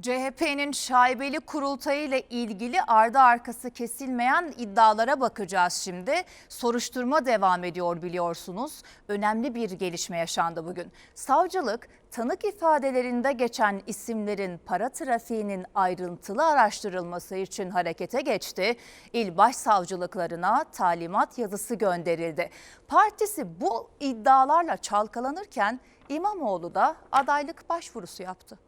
CHP'nin şaibeli kurultayı ile ilgili ardı arkası kesilmeyen iddialara bakacağız şimdi. Soruşturma devam ediyor biliyorsunuz. Önemli bir gelişme yaşandı bugün. Savcılık tanık ifadelerinde geçen isimlerin para trafiğinin ayrıntılı araştırılması için harekete geçti. İl başsavcılıklarına talimat yazısı gönderildi. Partisi bu iddialarla çalkalanırken İmamoğlu da adaylık başvurusu yaptı.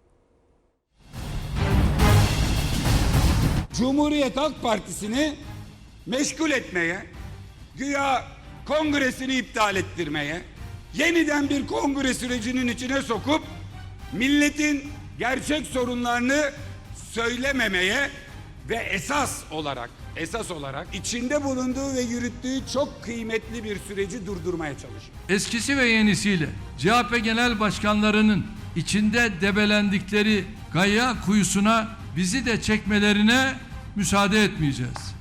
Cumhuriyet Halk Partisi'ni meşgul etmeye, güya kongresini iptal ettirmeye, yeniden bir kongre sürecinin içine sokup milletin gerçek sorunlarını söylememeye ve esas olarak esas olarak içinde bulunduğu ve yürüttüğü çok kıymetli bir süreci durdurmaya çalışıyor. eskisi ve yenisiyle CHP genel başkanlarının içinde debelendikleri gaya kuyusuna bizi de çekmelerine müsaade etmeyeceğiz.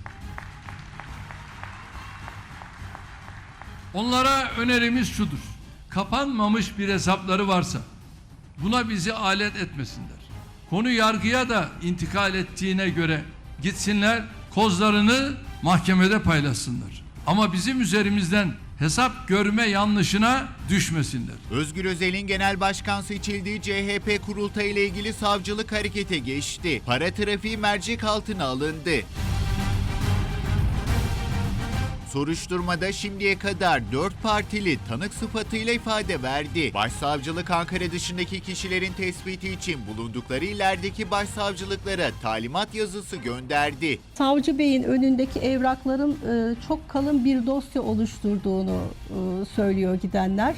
Onlara önerimiz şudur. Kapanmamış bir hesapları varsa buna bizi alet etmesinler. Konu yargıya da intikal ettiğine göre gitsinler kozlarını mahkemede paylaşsınlar. Ama bizim üzerimizden hesap görme yanlışına düşmesinler. Özgür Özel'in genel başkan seçildiği CHP kurultayı ile ilgili savcılık harekete geçti. Para trafiği mercek altına alındı. Soruşturmada şimdiye kadar 4 partili tanık sıfatıyla ifade verdi. Başsavcılık Ankara dışındaki kişilerin tespiti için bulundukları illerdeki başsavcılıklara talimat yazısı gönderdi. Savcı Bey'in önündeki evrakların e, çok kalın bir dosya oluşturduğunu e, söylüyor gidenler.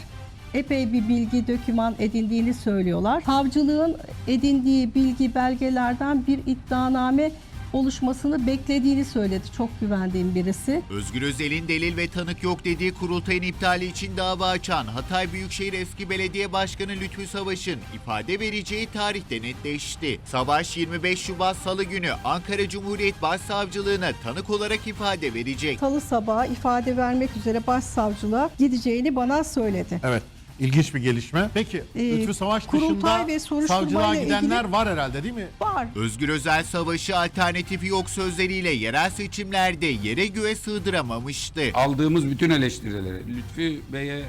Epey bir bilgi döküman edindiğini söylüyorlar. Savcılığın edindiği bilgi belgelerden bir iddianame oluşmasını beklediğini söyledi. Çok güvendiğim birisi. Özgür Özel'in delil ve tanık yok dediği kurultayın iptali için dava açan Hatay Büyükşehir Eski Belediye Başkanı Lütfü Savaş'ın ifade vereceği tarihte netleşti. Savaş 25 Şubat Salı günü Ankara Cumhuriyet Başsavcılığına tanık olarak ifade verecek. Salı sabahı ifade vermek üzere başsavcılığa gideceğini bana söyledi. Evet. İlginç bir gelişme. Peki Ee, Lütfü Savaş kurultay ve dışında soruşturmayla savcılığa gidenler ilgili- var herhalde değil mi? Var. Özgür Özel Savaş'ı alternatifi yok sözleriyle yerel seçimlerde yere göğe sığdıramamıştı. Aldığımız bütün eleştirileri, Lütfi Bey'e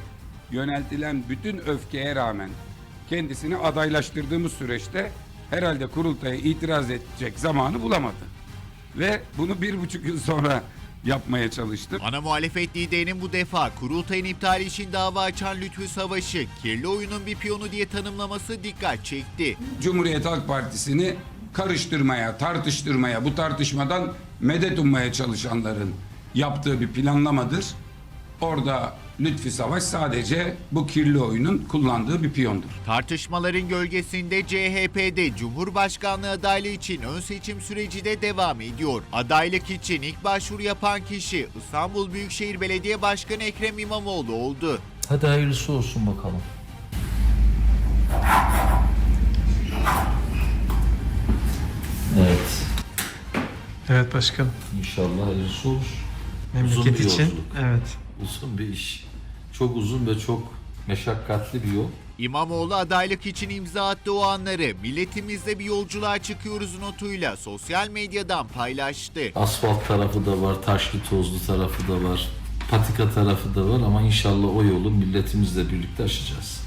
yöneltilen bütün öfkeye rağmen kendisini adaylaştırdığımız süreçte herhalde kurultaya itiraz edecek zamanı bulamadı. Ve bunu bir buçuk yıl sonra yapmaya çalıştı. Ana muhalefet liderinin bu defa kurultayın iptali için dava açan Lütfü Savaş'ı kirli oyunun bir piyonu diye tanımlaması dikkat çekti. Cumhuriyet Halk Partisi'ni karıştırmaya, tartıştırmaya, bu tartışmadan medet ummaya çalışanların yaptığı bir planlamadır. Orada Lütfi Savaş sadece bu kirli oyunun kullandığı bir piyondur. Tartışmaların gölgesinde CHP'de Cumhurbaşkanlığı adaylığı için ön seçim süreci de devam ediyor. Adaylık için ilk başvuru yapan kişi İstanbul Büyükşehir Belediye Başkanı Ekrem İmamoğlu oldu. Hadi hayırlısı olsun bakalım. Evet. Evet başkanım. İnşallah hayırlısı olur. Memleket Uzun bir için. yolculuk. Evet. Uzun bir iş. Çok uzun ve çok meşakkatli bir yol. İmamoğlu adaylık için imza attığı o anları milletimizle bir yolculuğa çıkıyoruz notuyla sosyal medyadan paylaştı. Asfalt tarafı da var, taşlı tozlu tarafı da var, patika tarafı da var ama inşallah o yolu milletimizle birlikte aşacağız.